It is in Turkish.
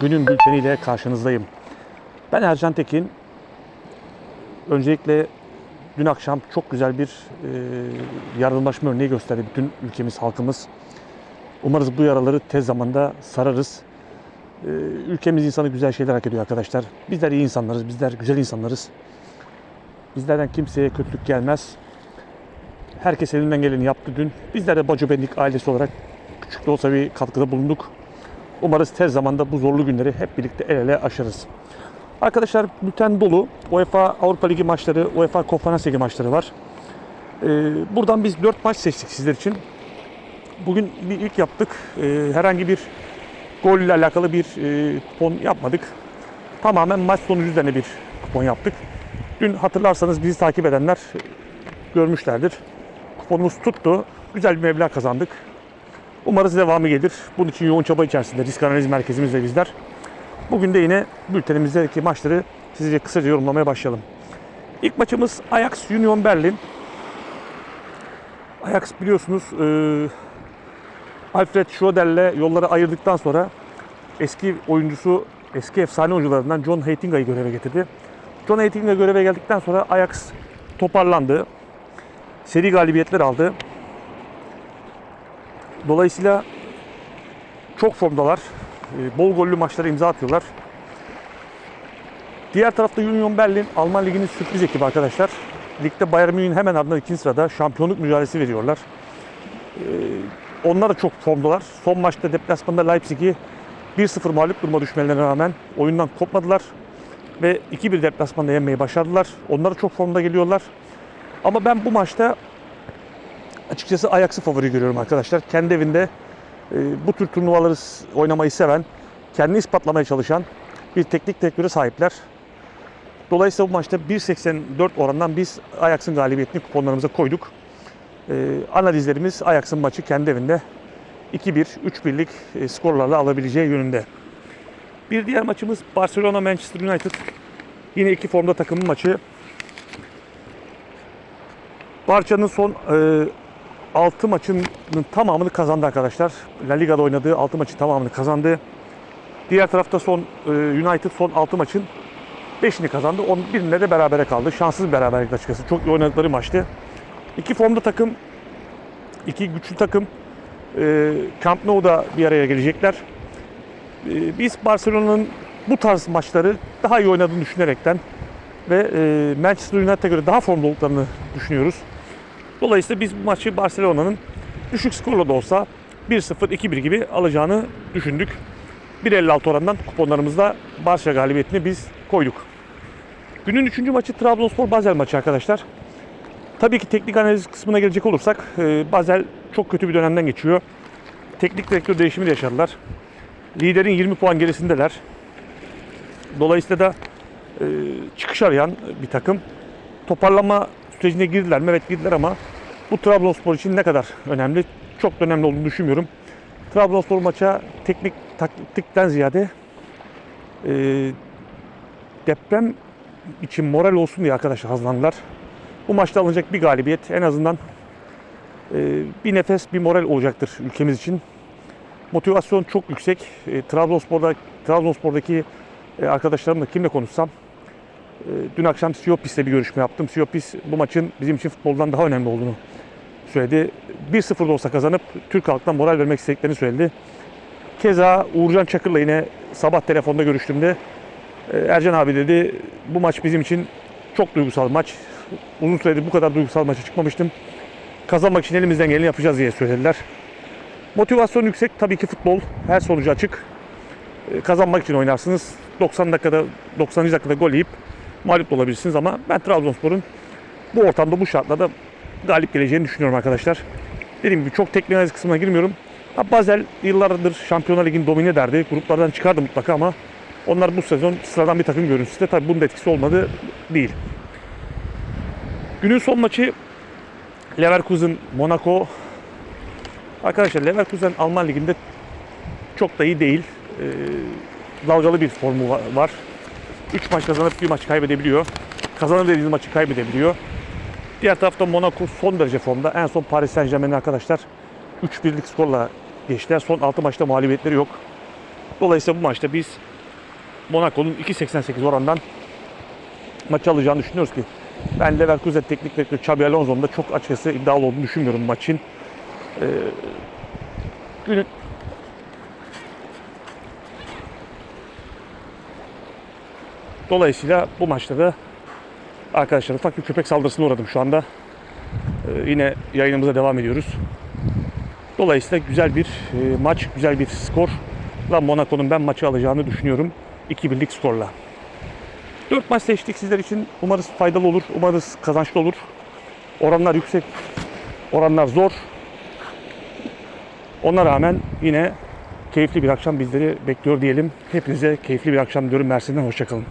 Günün bülteniyle karşınızdayım. Ben Ercan Tekin. Öncelikle dün akşam çok güzel bir e, yardımlaşma örneği gösterdi bütün ülkemiz, halkımız. Umarız bu yaraları tez zamanda sararız. E, ülkemiz insanı güzel şeyler hak ediyor arkadaşlar. Bizler iyi insanlarız, bizler güzel insanlarız. Bizlerden kimseye kötülük gelmez. Herkes elinden geleni yaptı dün. Bizler de Baco Bendik ailesi olarak küçük de olsa bir katkıda bulunduk. Umarız tez zamanda bu zorlu günleri hep birlikte el ele aşarız. Arkadaşlar bülten dolu. UEFA Avrupa Ligi maçları, UEFA Konferans Ligi maçları var. Ee, buradan biz 4 maç seçtik sizler için. Bugün bir ilk yaptık. Ee, herhangi bir gol ile alakalı bir e, kupon yapmadık. Tamamen maç sonucu üzerine bir kupon yaptık. Dün hatırlarsanız bizi takip edenler e, görmüşlerdir. Kuponumuz tuttu. Güzel bir meblağ kazandık. Umarız devamı gelir. Bunun için yoğun çaba içerisinde risk analiz merkezimiz ve bizler. Bugün de yine bültenimizdeki maçları sizce kısaca yorumlamaya başlayalım. İlk maçımız Ajax Union Berlin. Ajax biliyorsunuz e, Alfred Schroeder'le yolları ayırdıktan sonra eski oyuncusu, eski efsane oyuncularından John Heitinga'yı göreve getirdi. John Heitinga göreve geldikten sonra Ajax toparlandı. Seri galibiyetler aldı. Dolayısıyla çok formdalar. E, Bol gollü maçlara imza atıyorlar. Diğer tarafta Union Berlin Alman Ligi'nin sürpriz ekibi arkadaşlar. Ligde Bayern Münih'in hemen ardından ikinci sırada şampiyonluk mücadelesi veriyorlar. E, onlar da çok formdalar. Son maçta deplasmanda Leipzig'i 1-0 mağlup duruma düşmelerine rağmen oyundan kopmadılar. Ve 2-1 deplasmanda yenmeyi başardılar. Onlar da çok formda geliyorlar. Ama ben bu maçta açıkçası Ajax'ı favori görüyorum arkadaşlar. Kendi evinde e, bu tür turnuvaları oynamayı seven, kendini ispatlamaya çalışan bir teknik direktöre sahipler. Dolayısıyla bu maçta 1.84 orandan biz Ajax'ın galibiyetini kuponlarımıza koyduk. E, analizlerimiz Ajax'ın maçı kendi evinde 2-1, 3-1'lik e, skorlarla alabileceği yönünde. Bir diğer maçımız Barcelona Manchester United. Yine iki formda takımın maçı. Barça'nın son e, 6 maçının tamamını kazandı arkadaşlar. La Liga'da oynadığı 6 maçın tamamını kazandı. Diğer tarafta son e, United son 6 maçın 5'ini kazandı. Onun birinde de berabere kaldı. Şanssız bir beraberlik açıkçası. Çok iyi oynadıkları maçtı. İki formda takım, iki güçlü takım e, Camp Nou'da bir araya gelecekler. E, biz Barcelona'nın bu tarz maçları daha iyi oynadığını düşünerekten ve Manchester United'a göre daha formda olduklarını düşünüyoruz. Dolayısıyla biz bu maçı Barcelona'nın düşük skorla da olsa 1-0, 2-1 gibi alacağını düşündük. 1.56 orandan kuponlarımızda Barça galibiyetini biz koyduk. Günün 3. maçı Trabzonspor Basel maçı arkadaşlar. Tabii ki teknik analiz kısmına gelecek olursak e, Basel çok kötü bir dönemden geçiyor. Teknik direktör değişimi de yaşadılar. Liderin 20 puan gerisindeler. Dolayısıyla da e, çıkış arayan bir takım. Toparlama sürecine girdiler mi? Evet girdiler ama bu Trabzonspor için ne kadar önemli? Çok da önemli olduğunu düşünmüyorum. Trabzonspor maça teknik taktikten ziyade e, deprem için moral olsun diye arkadaşlar hazırlandılar. Bu maçta alınacak bir galibiyet en azından e, bir nefes, bir moral olacaktır ülkemiz için. Motivasyon çok yüksek. E, Trabzonspor'da Trabzonspor'daki e, arkadaşlarımla kimle konuşsam dün akşam Siopis'le bir görüşme yaptım. Siopis bu maçın bizim için futboldan daha önemli olduğunu söyledi. 1-0 da olsa kazanıp Türk halkına moral vermek istediklerini söyledi. Keza Uğurcan Çakır'la yine sabah telefonda görüştüğümde e, Ercan abi dedi bu maç bizim için çok duygusal maç. Uzun süredir bu kadar duygusal maça çıkmamıştım. Kazanmak için elimizden geleni yapacağız diye söylediler. Motivasyon yüksek. Tabii ki futbol her sonucu açık. E, Kazanmak için oynarsınız. 90 dakikada 90. dakikada gol yiyip mağlup da olabilirsiniz ama ben Trabzonspor'un bu ortamda bu şartlarda galip geleceğini düşünüyorum arkadaşlar. Dediğim gibi çok teknik analiz kısmına girmiyorum. Ha, Basel yıllardır Şampiyonlar Ligi'ni domine ederdi. Gruplardan çıkardı mutlaka ama onlar bu sezon sıradan bir takım görüntüsü de tabii bunun da etkisi olmadı değil. Günün son maçı Leverkusen Monaco. Arkadaşlar Leverkusen Alman Ligi'nde çok da iyi değil. Ee, dalgalı bir formu va- var. 3 maç kazanıp bir maç kaybedebiliyor. Kazanır dediğiniz maçı kaybedebiliyor. Diğer tarafta Monaco son derece formda. En son Paris Saint Germain'in arkadaşlar 3-1'lik skorla geçtiler. Son 6 maçta mağlubiyetleri yok. Dolayısıyla bu maçta biz Monaco'nun 2.88 orandan maçı alacağını düşünüyoruz ki ben Leverkusen teknik direktörü Xabi Alonso'nun da çok açıkçası iddialı olduğunu düşünmüyorum maçın. Ee, günün Dolayısıyla bu maçta da arkadaşlar ufak bir köpek saldırısına uğradım şu anda. Ee, yine yayınımıza devam ediyoruz. Dolayısıyla güzel bir e, maç, güzel bir skor. La Monaco'nun ben maçı alacağını düşünüyorum. 2-1'lik skorla. 4 maç seçtik sizler için. Umarız faydalı olur. Umarız kazançlı olur. Oranlar yüksek. Oranlar zor. Ona rağmen yine keyifli bir akşam bizleri bekliyor diyelim. Hepinize keyifli bir akşam diyorum. Mersin'den hoşçakalın.